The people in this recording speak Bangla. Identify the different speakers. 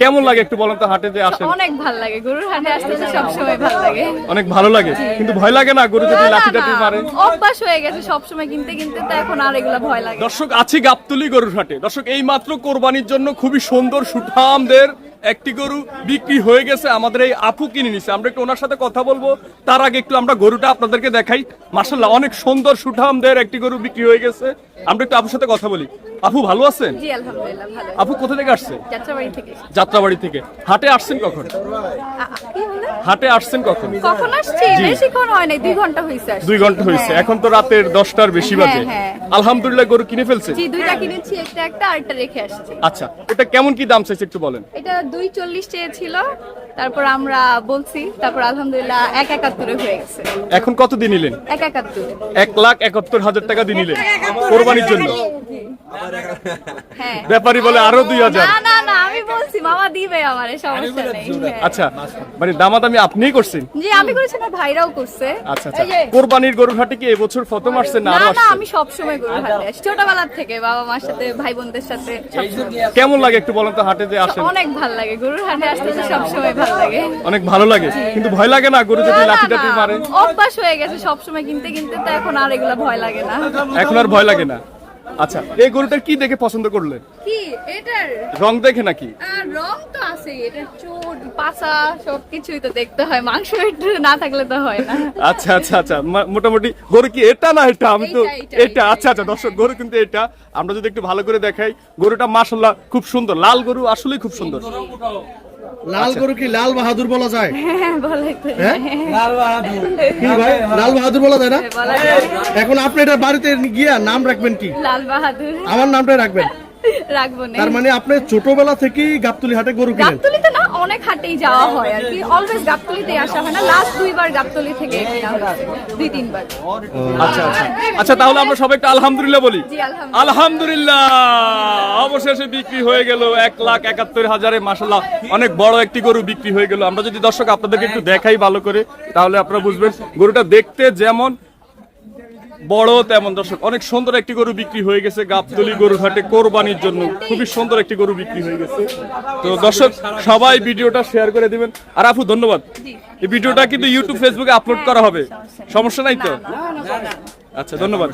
Speaker 1: কেমন লাগে একটু বলেন তো হাটে যে আসেন?
Speaker 2: অনেক ভালো লাগে গরুর হাটে আসতে তো সবসময় ভালো লাগে।
Speaker 1: অনেক ভালো লাগে? কিন্তু ভয় লাগে না গরু যদি লাঠি
Speaker 2: না,
Speaker 1: মারে?
Speaker 2: অভ্যাস হয়ে গেছে সবসময় কিনতে কিনতে তো এখন আর এগুলা ভয় লাগে
Speaker 1: দর্শক আছি গাবতলি গরুর হাটে। দর্শক এই মাত্র কোরবানির জন্য খুবই সুন্দর সুঠামদের একটি গরু বিক্রি হয়ে গেছে আমাদের এই আপু কিনে নিছে। আমরা একটু ওনার সাথে কথা বলব। তার আগে একটু আমরা গরুটা আপনাদেরকে দেখাই। মার্শাল্লাহ অনেক সুন্দর সুঠামদের একটি গরু বিক্রি হয়ে গেছে। আমরা একটু আপুর সাথে কথা বলি। আপু ভালো আছেন?
Speaker 2: জি আলহামদুলিল্লাহ ভালো
Speaker 1: আপু কোথা থেকে আসছে?
Speaker 2: যাত্রাবাড়ি থেকে
Speaker 1: যাত্রাবাড়ি থেকে। হাটে আসছেন কখন? হাটে আসছেন কখন?
Speaker 2: কখন আসছি? বেশিক্ষণ হয় নাই দুই ঘণ্টা হয়েছে আসছি।
Speaker 1: দুই ঘণ্টা হয়েছে
Speaker 2: হ্যাঁ।
Speaker 1: এখন তো রাতের দশটার বেশি
Speaker 2: হ্যাঁ,
Speaker 1: বাজে।
Speaker 2: হ্যাঁ।
Speaker 1: আলহামদুলিল্লাহ গরু কিনে ফেলছে।
Speaker 2: জি দুইটা কিনেছি একটা একটা আরেকটা রেখে আসছি।
Speaker 1: আচ্ছা এটা কেমন কি দাম চাইছে একটু বলেন?
Speaker 2: এটা দুই চল্লিশ চেয়েছিল। তারপর আমরা বলছি তারপর আলহামদুলিল্লাহ এক একাত্তরে হয়ে গেছে।
Speaker 1: এখন কত দিন নিলেন?
Speaker 2: এক একাত্তর।
Speaker 1: এক লাখ একাত্তর হাজার টাকা দিয়ে নিলেন। কোরবানির জন্য। ব্যাপারী বলে আরও দুই হাজার।
Speaker 2: না না না আমি বলছি মামা দিবে আমার সমস্যা নেই। হ্যাঁ।
Speaker 1: আচ্ছা মানে দামাদামি আপনিই করছেন?
Speaker 2: জি আমি করেছি না ভাইরাও করছে।
Speaker 1: আচ্ছা আচ্ছা।
Speaker 2: এই যে-
Speaker 1: কোরবানির গরুর হাটে কি এবছর প্রথম না
Speaker 2: না
Speaker 1: আরও
Speaker 2: না
Speaker 1: আসছেন
Speaker 2: আমি সব সময় হাটে আসি। ছোটবেলার থেকে বাবা মার সাথে ভাই বোনদের সাথে
Speaker 1: কেমন লাগে একটু বলেন তো হাটে যে আসেন?
Speaker 2: অনেক ভালো লাগে গরুর হাটে আসতে তো সবসময় ভালো লাগে।
Speaker 1: অনেক ভালো লাগে কিন্তু ভয় লাগে না গরু যদি লাঠি টাঠি মারে?
Speaker 2: অভ্যাস হয়ে গেছে সবসময় কিনতে কিনতে তো এখন আর এগুলা ভয় লাগে না।
Speaker 1: এখন আর ভয় লাগে না। আচ্ছা এই গরুটার কি দেখে পছন্দ করলেন
Speaker 2: কি? এটার?
Speaker 1: রং দেখে নাকি?
Speaker 2: রং তো আছে এটা চোট পাছা সবকিছুই তো দেখতে হয় মাংস একটু না থাকলে তো হয় না।
Speaker 1: আচ্ছা আচ্ছা আচ্ছা মোটামুটি গরু কি এটা না এটা? আমি তো এটা আচ্ছা আচ্ছা দর্শক গরু কিন্তু এটা। আমরা যদি একটু ভালো করে দেখাই গরুটা মাশাল্লাহ খুব সুন্দর। লাল গরু আসলেই খুব সুন্দর।
Speaker 3: লাল গরু কি লাল বাহাদুর বলা যায়?
Speaker 2: হ্যাঁ
Speaker 3: হ্যাঁ? কি ভাই? লাল বাহাদুর বলা যায় না? এখন আপনি এটা বাড়িতে গিয়া নাম রাখবেন কি?
Speaker 2: লাল বাহাদুর।
Speaker 3: আমার নামটাই রাখবেন।
Speaker 2: রাখব না।
Speaker 3: তার মানে আপনি ছোটবেলা থেকেই গাবতলি হাটে গরু কিনেন?
Speaker 2: গাবতলিতে না অনেক হাটেই যাওয়া হয় আর কি। অলওয়েজ গাবতলিতে আসা হয় না। লাস্ট দুইবার গাবতলি থেকে কেনা হয়েছে। দুই তিনবার।
Speaker 1: আচ্ছা আচ্ছা। আচ্ছা তাহলে আমরা সবাই একটু আলহামদুলিল্লাহ বলি।
Speaker 2: আলহামদুলিল্লাহ।
Speaker 1: আলহামদুলিল্লাহ। অবশেষে বিক্রি হয়ে গেল এক লাখ একাত্তর হাজারে। মাসাল্লাহ অনেক বড় একটি গরু বিক্রি হয়ে গেল। আমরা যদি দর্শক আপনাদেরকে একটু দেখাই ভালো করে তাহলে আপনারা বুঝবেন। গরুটা দেখতে যেমন বড় তেমন দর্শক অনেক সুন্দর একটি গরু বিক্রি হয়ে গেছে গাবতলি গরু হাটে কোরবানির জন্য। খুবই সুন্দর একটি গরু বিক্রি হয়ে গেছে। তো দর্শক সবাই ভিডিওটা শেয়ার করে দিবেন। আর আপু ধন্যবাদ। এই ভিডিওটা কিন্তু ইউটিউব ফেসবুকে আপলোড করা হবে। সমস্যা নাই তো? আচ্ছা ধন্যবাদ।